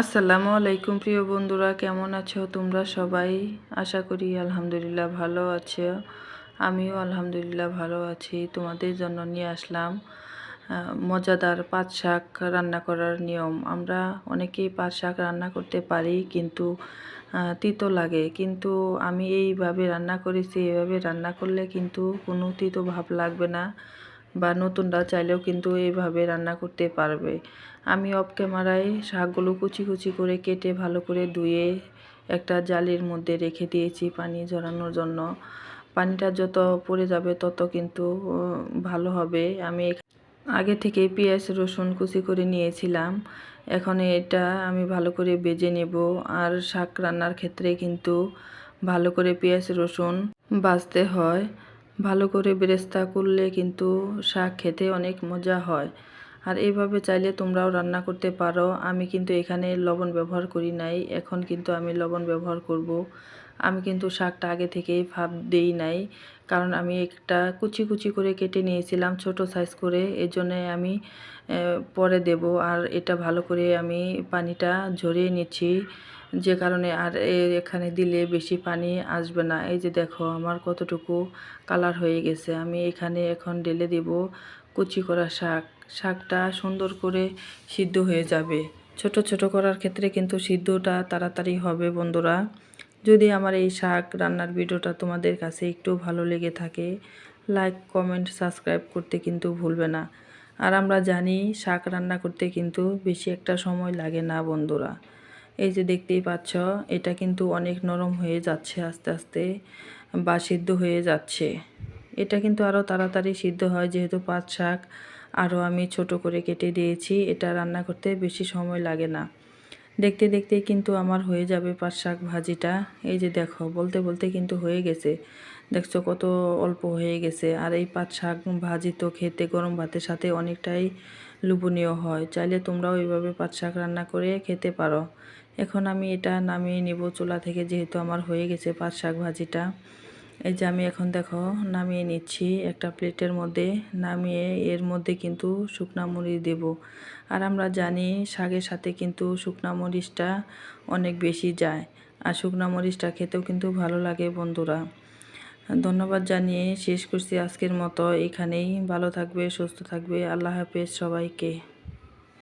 আসসালামু আলাইকুম প্রিয় বন্ধুরা, কেমন আছো তোমরা সবাই? আশা করি আলহামদুলিল্লাহ ভালো আছো। আমিও আলহামদুলিল্লাহ ভালো আছি, তোমাদের জন্য নিয়ে আসলাম মজাদার পাট শাক রান্না করার নিয়ম। আমরা অনেকেই পাট শাক রান্না করতে পারি কিন্তু তিতো লাগে। কিন্তু আমি এইভাবে রান্না করেছি, এইভাবে রান্না করলে কিন্তু কোনো তিতো ভাব লাগবে না। বা নতুনরা চাইলেও কিন্তু এইভাবে রান্না করতে পারবে। আমি অফ ক্যামেরায় শাকগুলো কুচি কুচি করে কেটে ভালো করে ধুয়ে একটা জালির মধ্যে রেখে দিয়েছি পানি ঝরানোর জন্য। পানিটা যত পড়ে যাবে তত কিন্তু ভালো হবে। আমি আগে থেকে পেঁয়াজ, রসুন কুচি করে নিয়েছিলাম। এখন এটা আমি ভালো করে বেজে নেব। আর শাক রান্নার ক্ষেত্রে কিন্তু ভালো করে পেঁয়াজ, রসুন বাজতে হয়। ভালো করে বেরেস্তা করলে কিন্তু শাক খেতে অনেক মজা হয়। আর এইভাবে চাইলে তোমরাও রান্না করতে পারো। আমি কিন্তু এখানে লবণ ব্যবহার করি নাই। এখন কিন্তু আমি লবণ ব্যবহার করব। আমি কিন্তু শাকটা আগে থেকেই ভাপ দেই নাই। কারণ আমি একটা কুচি কুচি করে কেটে নিয়েছিলাম ছোট সাইজ করে। এই জন্যে আমি পরে দেব। আর এটা ভালো করে আমি পানিটা ঝরিয়ে নিচ্ছি। যে কারণে আর এখানে দিলে বেশি পানি আসবে না। এই যে দেখো, আমার কতটুকু কালার হয়ে গেছে। আমি এখানে এখন ঢেলে দেব কুচি করা শাক। শাকটা সুন্দর করে সিদ্ধ হয়ে যাবে। ছোট ছোট করার ক্ষেত্রে কিন্তু সিদ্ধটা তাড়াতাড়ি হবে বন্ধুরা। যদি আমার এই শাক রান্নার ভিডিওটা তোমাদের কাছে একটু ভালো লেগে থাকে, লাইক, কমেন্ট, সাবস্ক্রাইব করতে কিন্তু ভুলবে না। আর আমরা জানি, শাক রান্না করতে কিন্তু বেশি একটা সময় লাগে না বন্ধুরা। এই যে দেখতেই পাচ্ছ, এটা কিন্তু অনেক নরম হয়ে যাচ্ছে আস্তে আস্তে বা সিদ্ধ হয়ে যাচ্ছে। এটা কিন্তু আরও তাড়াতাড়ি সিদ্ধ হয় যেহেতু পাট শাক আরও আমি ছোট করে কেটে দিয়েছি, এটা রান্না করতে বেশি সময় লাগে না। দেখতে দেখতে কিন্তু আমার হয়ে যাবে পাট শাক ভাজিটা। এই যে দেখো, বলতে বলতে কিন্তু হয়ে গেছে। দেখছ কত অল্প হয়ে গেছে। আর এই পাট শাক ভাজি তো খেতে গরম ভাতের সাথে অনেকটাই লোভনীয় হয়। চাইলে তোমরাও এইভাবে পাট শাক রান্না করে খেতে পারো। এখন আমি এটা নামিয়ে নিব চুলা থেকে, যেহেতু আমার হয়ে গেছে পাট শাক ভাজিটা। এই যে আমি এখন দেখো নামিয়ে নিচ্ছি একটা প্লেটের মধ্যে, নামিয়ে এর মধ্যে কিন্তু শুকনা মরিচ দেব। আর আমরা জানি শাকের সাথে কিন্তু শুকনা মরিচটা অনেক বেশি যায়, আর শুকনা মরিচটা খেতেও কিন্তু ভালো লাগে বন্ধুরা। ধন্যবাদ জানিয়ে শেষ করছি আজকের মতো, এখানেই। ভালো থাকবে, সুস্থ থাকবে, আল্লাহ হাফেজ সবাইকে।